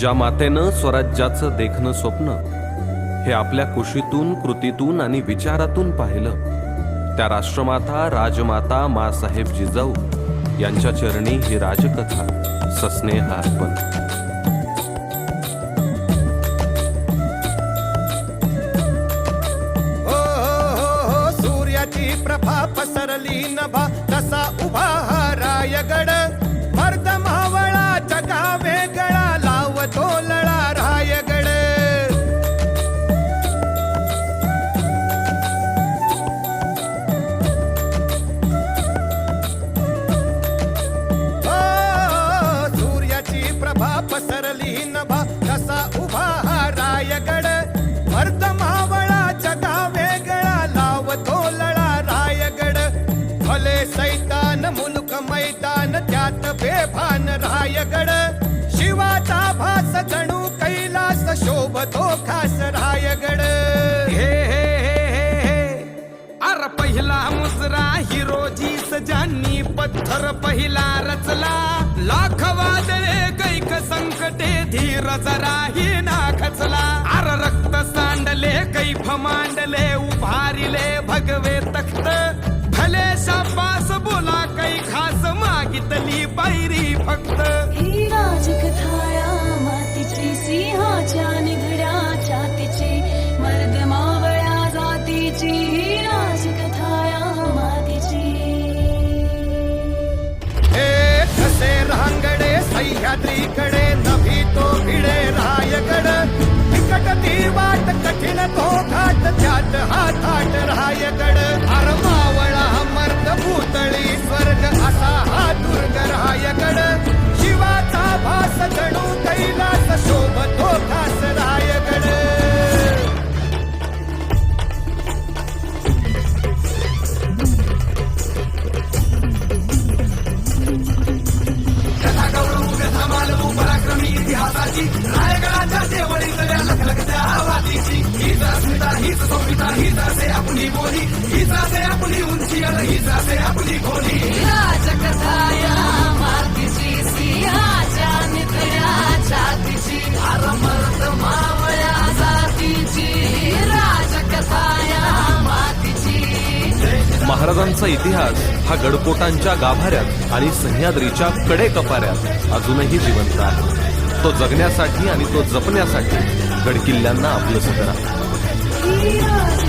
ज्या मातेनं स्वराज्याचं देखणं स्वप्न हे आपल्या कुशीतून कृतीतून आणि विचारातून पाहिलं. त्या राष्ट्रमाता राजमाता मासाहेब जिजाऊ यांच्या चरणी ही राजकथा सस्नेह अर्पण हो, हो, हो, सूर्याची प्रभा पसरली नभा तसा उभा हा रायगड. मैदान बेभान रायगड. शिवाचा भास जणू कैलास शोभतो खास रायगड. हे हे हे हे हे. अर पहिला मुसरा हिरोजी सजानी पत्थर पहिला रचला. लाख वादळे कैक संकटे धीर जराही ना खचला. अर रक्त सांडले कैफ मांडले उभारिले भगवे मागितली पायरी फक्त. ही राजकथाया मातीची सिंहाच्या जातीची ही राजकथाया मातीची. हे कसे रांगडे सह्याद्रीकडे नभी तो भिडे रायगड. तिकट ती वाट कठीण तो घाट त्यात हा थाट रायगड. राजकथाया मातीची सिंहाच्या निधड्या छातीची अर मर्द मावळ्या जातीची. ही राजकथाया मातीची. महाराजांचा इतिहास हा गडकोटांच्या गाभाऱ्यात आणि सह्याद्रीच्या कडे कपाऱ्यात अजूनही जिवंत आहे. तो जगण्यासाठी आणि तो जपण्यासाठी गडकिल्ल्यांना आपलंसं करा ही राजकथाया